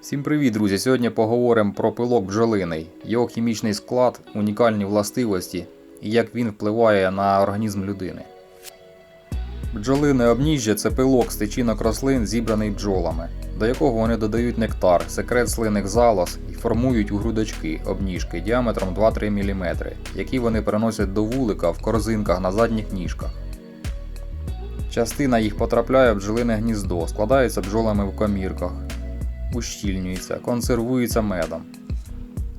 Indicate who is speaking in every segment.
Speaker 1: Всім привіт, друзі! Сьогодні поговоримо про пилок бджолиний, його хімічний склад, унікальні властивості і як він впливає на організм людини. Бджолине обніжжя це пилок з тичинок рослин, зібраний бджолами, до якого вони додають нектар, секрет слинних залоз і формують у грудочки обніжки діаметром 2-3 мм, які вони переносять до вулика в корзинках на задніх ніжках. Частина їх потрапляє в бджолине гніздо, складається бджолами в комірках, ущільнюється, консервується медом,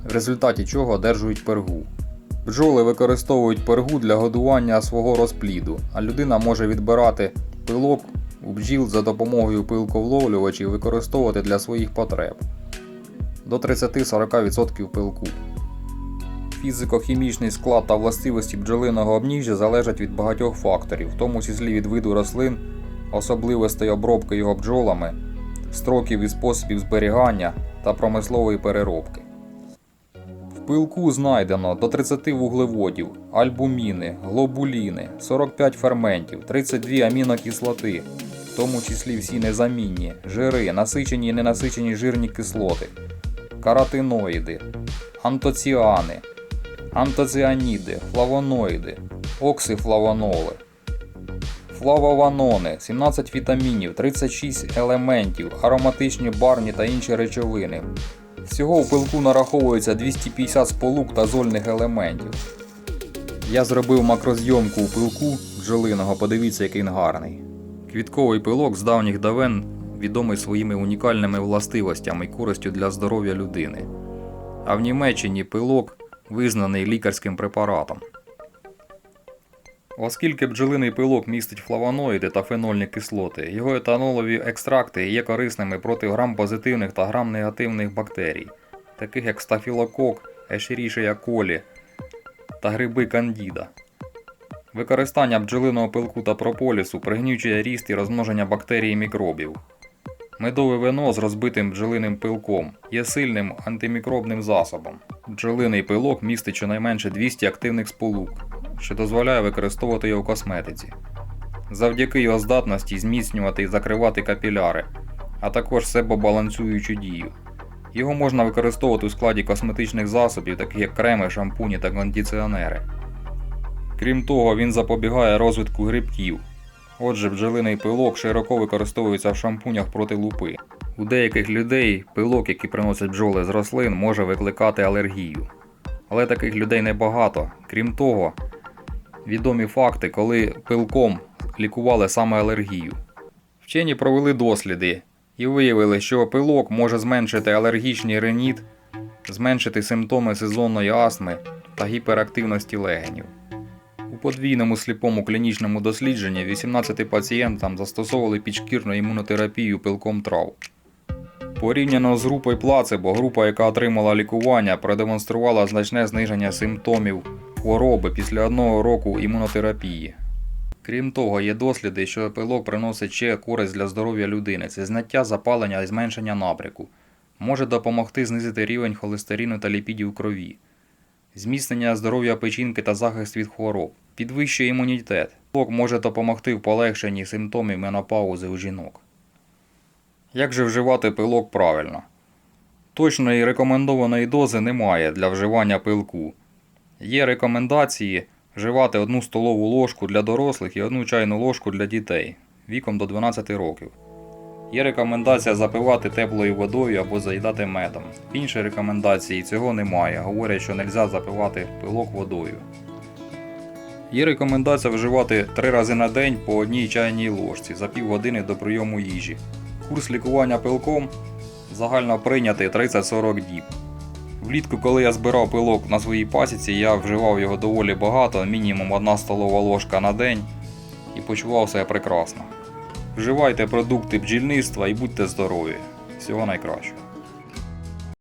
Speaker 1: в результаті чого одержують пергу. Бджоли використовують пергу для годування свого розпліду, а людина може відбирати пилок у бджіл за допомогою пилковловлювачів використовувати для своїх потреб до 30-40% пилку. Фізико-хімічний склад та властивості бджолиного обніжжя залежать від багатьох факторів, в тому числі від виду рослин, особливостей обробки його бджолами, строків і способів зберігання та промислової переробки. В пилку знайдено до 30 вуглеводів, альбуміни, глобуліни, 45 ферментів, 32 амінокислоти, в тому числі всі незамінні, жири, насичені і ненасичені жирні кислоти, каротиноїди, антоціани, антоціаніди, флавоноїди, оксифлавоноли, флавованони, 17 вітамінів, 36 елементів, ароматичні барні та інші речовини. Всього у пилку нараховується 250 сполук та зольних елементів. Я зробив макрозйомку у пилку бджолиного, подивіться, який він гарний. Квітковий пилок з давніх давен відомий своїми унікальними властивостями і користю для здоров'я людини. А в Німеччині пилок визнаний лікарським препаратом. Оскільки бджолиний пилок містить флавоноїди та фенольні кислоти, його етанолові екстракти є корисними проти грам-позитивних та грам-негативних бактерій, таких як стафілокок, ешерішія колі та гриби кандіда. Використання бджолиного пилку та прополісу пригнічує ріст і розмноження бактерій і мікробів. Медове вино з розбитим бджолиним пилком є сильним антимікробним засобом. Бджолиний пилок містить щонайменше 200 активних сполук, що дозволяє використовувати його в косметиці. Завдяки його здатності зміцнювати і закривати капіляри, а також себобалансуючу дію. Його можна використовувати у складі косметичних засобів, таких як креми, шампуні та кондиціонери. Крім того, він запобігає розвитку грибків. Отже, бджолиний пилок широко використовується в шампунях проти лупи. У деяких людей пилок, який приносять бджоли з рослин, може викликати алергію. Але таких людей небагато. Крім того, відомі факти, коли пилком лікували саме алергію. Вчені провели досліди і виявили, що пилок може зменшити алергічний реніт, зменшити симптоми сезонної астми та гіперактивності легенів. У подвійному сліпому клінічному дослідженні 18 пацієнтам застосовували підшкірну імунотерапію пилком трав. Порівняно з групою плацебо, група, яка отримала лікування, продемонструвала значне зниження симптомів хвороби після одного року імунотерапії. Крім того, є досліди, що пилок приносить ще користь для здоров'я людини це зняття запалення і зменшення набряку, може допомогти знизити рівень холестерину та ліпідів в крові, зміцнення здоров'я печінки та захист від хвороб, підвищує імунітет. Пилок може допомогти в полегшенні симптомів менопаузи у жінок. Як же вживати пилок правильно? Точної рекомендованої дози немає для вживання пилку. Є рекомендації вживати 1 столову ложку для дорослих і 1 чайну ложку для дітей віком до 12 років. Є рекомендація запивати теплою водою або заїдати медом. Інші рекомендації цього немає. Говорять, що не можна запивати пилок водою. Є рекомендація вживати 3 рази на день по одній чайній ложці за півгодини до прийому їжі. Курс лікування пилком загально прийнятий 30-40 діб. Влітку, коли я збирав пилок на своїй пасіці, я вживав його доволі багато, мінімум 1 столова ложка на день, і почував себе прекрасно. Вживайте продукти бджільництва і будьте здорові. Всього найкращого.